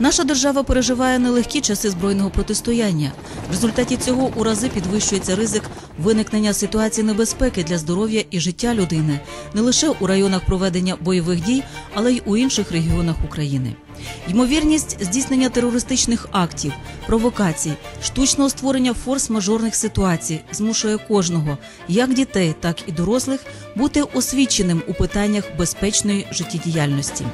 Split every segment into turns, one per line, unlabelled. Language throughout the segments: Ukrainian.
Наша держава переживає нелегкі часи збройного протистояння. В результаті цього у рази підвищується ризик виникнення ситуації небезпеки для здоров'я і життя людини не лише у районах проведення бойових дій, але й у інших регіонах України. Ймовірність здійснення терористичних актів, провокацій, штучного створення форс-мажорних ситуацій змушує кожного, як дітей, так і дорослих, бути освіченим у питаннях безпечної життєдіяльності.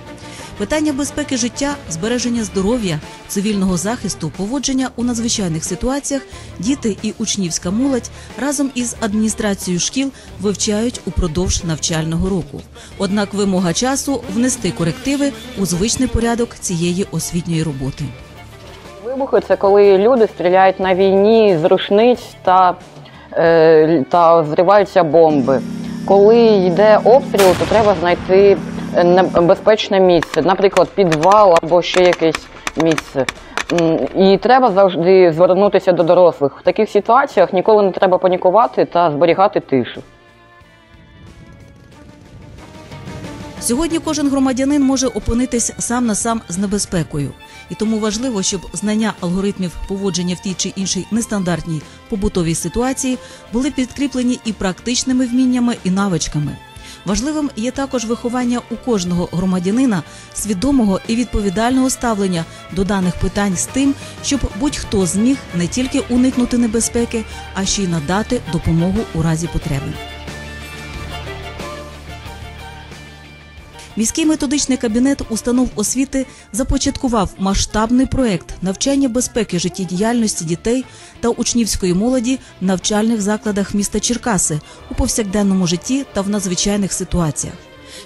Питання безпеки життя, збереження здоров'я, цивільного захисту, поводження у надзвичайних ситуаціях діти і учнівська молодь разом із адміністрацією шкіл вивчають упродовж навчального року. Однак вимога часу внести корективи у звичний порядок цієї освітньої роботи.
Вибухи це коли люди стріляють на війні з рушниць та, е, та зриваються бомби. Коли йде обстріл, то треба знайти безпечне місце, наприклад, підвал або ще якесь місце. І треба завжди звернутися до дорослих. В таких ситуаціях ніколи не треба панікувати та зберігати тишу.
Сьогодні кожен громадянин може опинитись сам на сам з небезпекою, і тому важливо, щоб знання алгоритмів поводження в тій чи іншій нестандартній побутовій ситуації були підкріплені і практичними вміннями і навичками. Важливим є також виховання у кожного громадянина свідомого і відповідального ставлення до даних питань з тим, щоб будь-хто зміг не тільки уникнути небезпеки, а ще й надати допомогу у разі потреби. Міський методичний кабінет установ освіти започаткував масштабний проект навчання безпеки життєдіяльності дітей та учнівської молоді в навчальних закладах міста Черкаси у повсякденному житті та в надзвичайних ситуаціях,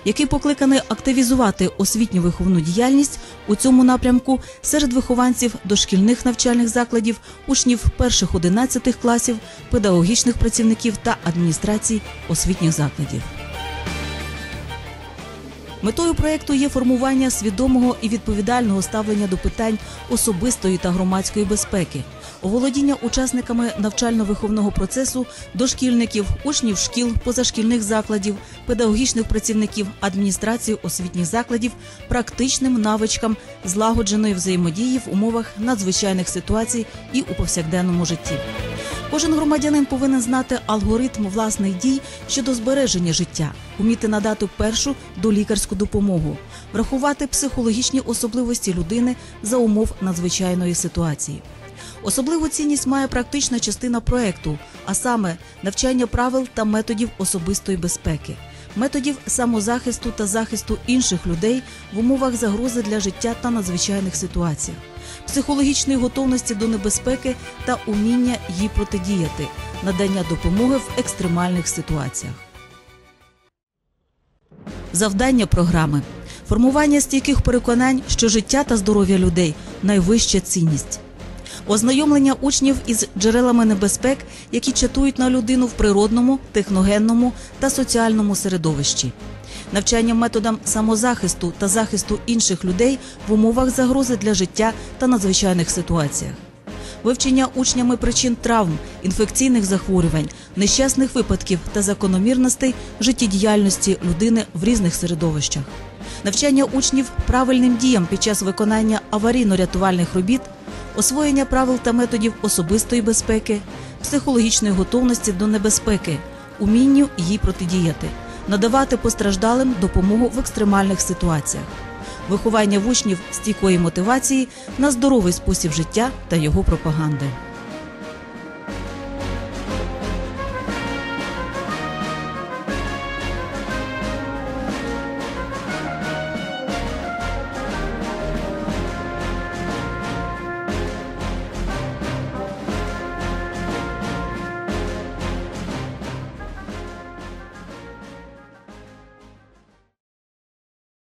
який покликаний активізувати освітню виховну діяльність у цьому напрямку серед вихованців дошкільних навчальних закладів, учнів перших 11 класів, педагогічних працівників та адміністрацій освітніх закладів. Метою проєкту є формування свідомого і відповідального ставлення до питань особистої та громадської безпеки, оволодіння учасниками навчально-виховного процесу дошкільників, учнів шкіл, позашкільних закладів, педагогічних працівників, адміністрації освітніх закладів, практичним навичкам злагодженої взаємодії в умовах надзвичайних ситуацій і у повсякденному житті. Кожен громадянин повинен знати алгоритм власних дій щодо збереження життя, уміти надати першу долікарську допомогу, врахувати психологічні особливості людини за умов надзвичайної ситуації. Особливу цінність має практична частина проекту, а саме навчання правил та методів особистої безпеки, методів самозахисту та захисту інших людей в умовах загрози для життя та надзвичайних ситуаціях, психологічної готовності до небезпеки та уміння їй протидіяти, надання допомоги в екстремальних ситуаціях. Завдання програми формування стійких переконань, що життя та здоров'я людей найвища цінність. Ознайомлення учнів із джерелами небезпек, які чатують на людину в природному, техногенному та соціальному середовищі, навчання методам самозахисту та захисту інших людей в умовах загрози для життя та надзвичайних ситуаціях, вивчення учнями причин травм, інфекційних захворювань, нещасних випадків та закономірностей життєдіяльності людини в різних середовищах, навчання учнів правильним діям під час виконання аварійно-рятувальних робіт освоєння правил та методів особистої безпеки, психологічної готовності до небезпеки, умінню їй протидіяти, надавати постраждалим допомогу в екстремальних ситуаціях, виховання в учнів стійкої мотивації на здоровий спосіб життя та його пропаганди.